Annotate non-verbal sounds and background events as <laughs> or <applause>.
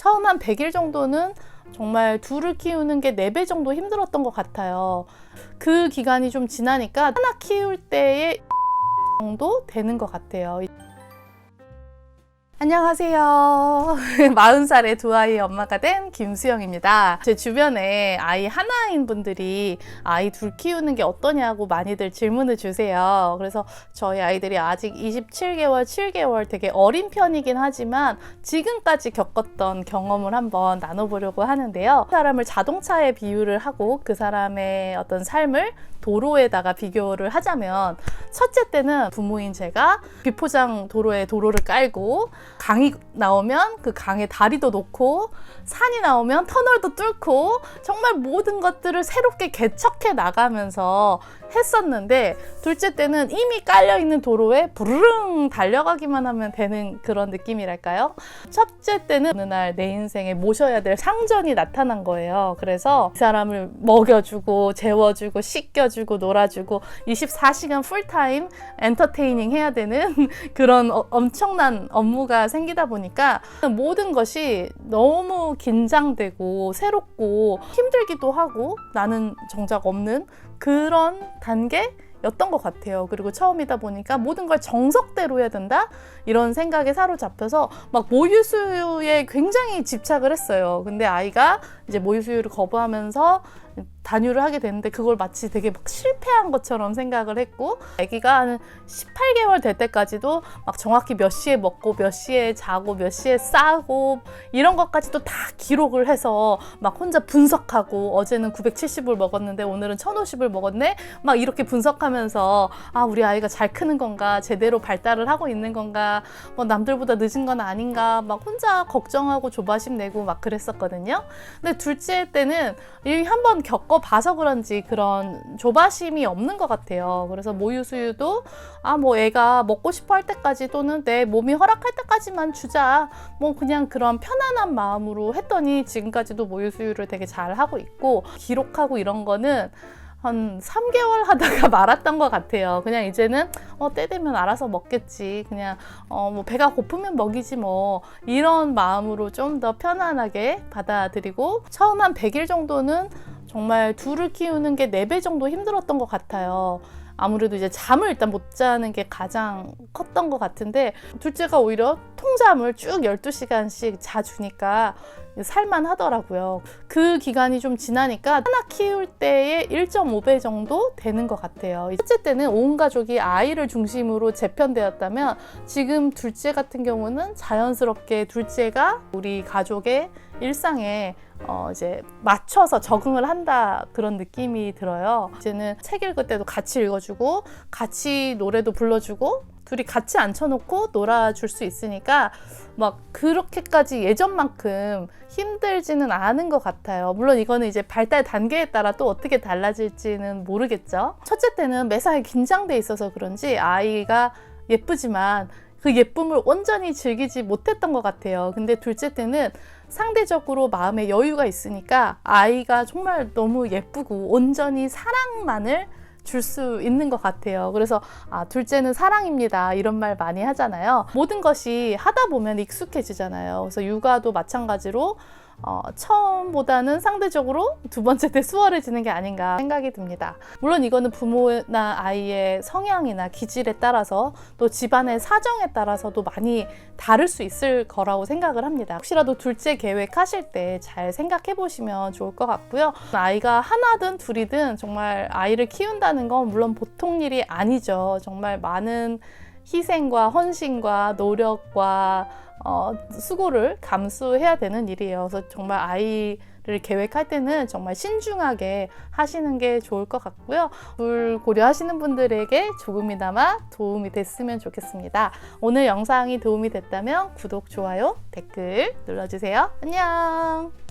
처음 한 100일 정도는 정말 둘을 키우는 게 4배 정도 힘들었던 것 같아요. 그 기간이 좀 지나니까 하나 키울 때의 정도 되는 것 같아요. 안녕하세요. <laughs> 40살의 두 아이의 엄마가 된 김수영입니다. 제 주변에 아이 하나인 분들이 아이 둘 키우는 게 어떠냐고 많이들 질문을 주세요. 그래서 저희 아이들이 아직 27개월, 7개월 되게 어린 편이긴 하지만 지금까지 겪었던 경험을 한번 나눠보려고 하는데요. 그 사람을 자동차에 비유를 하고 그 사람의 어떤 삶을 도로에다가 비교를 하자면 첫째 때는 부모인 제가 비포장 도로에 도로를 깔고 강이 나오면 그 강에 다리도 놓고 산이 나오면 터널도 뚫고 정말 모든 것들을 새롭게 개척해 나가면서 했었는데 둘째 때는 이미 깔려 있는 도로에 부르릉 달려가기만 하면 되는 그런 느낌이랄까요? 첫째 때는 어느 날 내 인생에 모셔야 될 상전이 나타난 거예요. 그래서 이 사람을 먹여주고 재워주고 씻겨주고 놀아주고 24시간 풀타임 엔터테이닝 해야 되는 <laughs> 그런 어- 엄청난 업무가 생기다 보니까 모든 것이 너무 긴장되고 새롭고 힘들기도 하고 나는 정작 없는 그런 단계 였던 것 같아요. 그리고 처음이다 보니까 모든 걸 정석대로 해야 된다? 이런 생각에 사로잡혀서 막 모유수유에 굉장히 집착을 했어요. 근데 아이가 이제 모유수유를 거부하면서 단유를 하게 됐는데 그걸 마치 되게 막 실패한 것처럼 생각을 했고 아기가 한 18개월 될 때까지도 막 정확히 몇 시에 먹고 몇 시에 자고 몇 시에 싸고 이런 것까지도 다 기록을 해서 막 혼자 분석하고 어제는 970을 먹었는데 오늘은 1050을 먹었네? 막 이렇게 분석하면서 아 우리 아이가 잘 크는 건가? 제대로 발달을 하고 있는 건가? 뭐 남들보다 늦은 건 아닌가? 막 혼자 걱정하고 조바심 내고 막 그랬었거든요. 근데 둘째 때는 이한번 겪어봐서 그런지 그런 조바심이 없는 것 같아요. 그래서 모유 수유도 아 뭐 애가 먹고 싶어 할 때까지 또는 내 몸이 허락할 때까지만 주자 뭐 그냥 그런 편안한 마음으로 했더니 지금까지도 모유 수유를 되게 잘 하고 있고 기록하고 이런 거는 한 3개월 하다가 <laughs> 말았던 것 같아요. 그냥 이제는 어, 때 되면 알아서 먹겠지. 그냥 어, 뭐 배가 고프면 먹이지 뭐 이런 마음으로 좀 더 편안하게 받아들이고 처음 한 100일 정도는 정말 둘을 키우는 게 4배 정도 힘들었던 것 같아요. 아무래도 이제 잠을 일단 못 자는 게 가장 컸던 것 같은데 둘째가 오히려 통잠을 쭉 12시간씩 자주니까 살만 하더라고요. 그 기간이 좀 지나니까 하나 키울 때의 1.5배 정도 되는 것 같아요. 첫째 때는 온 가족이 아이를 중심으로 재편되었다면 지금 둘째 같은 경우는 자연스럽게 둘째가 우리 가족의 일상에 어 이제 맞춰서 적응을 한다 그런 느낌이 들어요. 이제는 책 읽을 때도 같이 읽어주고 같이 노래도 불러주고 둘이 같이 앉혀놓고 놀아줄 수 있으니까 막 그렇게까지 예전만큼 힘들지는 않은 것 같아요. 물론 이거는 이제 발달 단계에 따라 또 어떻게 달라질지는 모르겠죠. 첫째 때는 매사에 긴장돼 있어서 그런지 아이가 예쁘지만 그 예쁨을 온전히 즐기지 못했던 것 같아요. 근데 둘째 때는 상대적으로 마음에 여유가 있으니까 아이가 정말 너무 예쁘고 온전히 사랑만을 줄수 있는 것 같아요. 그래서 아, 둘째는 사랑입니다. 이런 말 많이 하잖아요. 모든 것이 하다 보면 익숙해지잖아요. 그래서 육아도 마찬가지로 어, 처음보다는 상대적으로 두 번째 때 수월해지는 게 아닌가 생각이 듭니다. 물론 이거는 부모나 아이의 성향이나 기질에 따라서 또 집안의 사정에 따라서도 많이 다를 수 있을 거라고 생각을 합니다. 혹시라도 둘째 계획하실 때 잘 생각해 보시면 좋을 것 같고요. 아이가 하나든 둘이든 정말 아이를 키운다는 건 물론 보통 일이 아니죠. 정말 많은 희생과 헌신과 노력과 어, 수고를 감수해야 되는 일이에요. 그래서 정말 아이를 계획할 때는 정말 신중하게 하시는 게 좋을 것 같고요. 둘 고려하시는 분들에게 조금이나마 도움이 됐으면 좋겠습니다. 오늘 영상이 도움이 됐다면 구독, 좋아요, 댓글 눌러주세요. 안녕!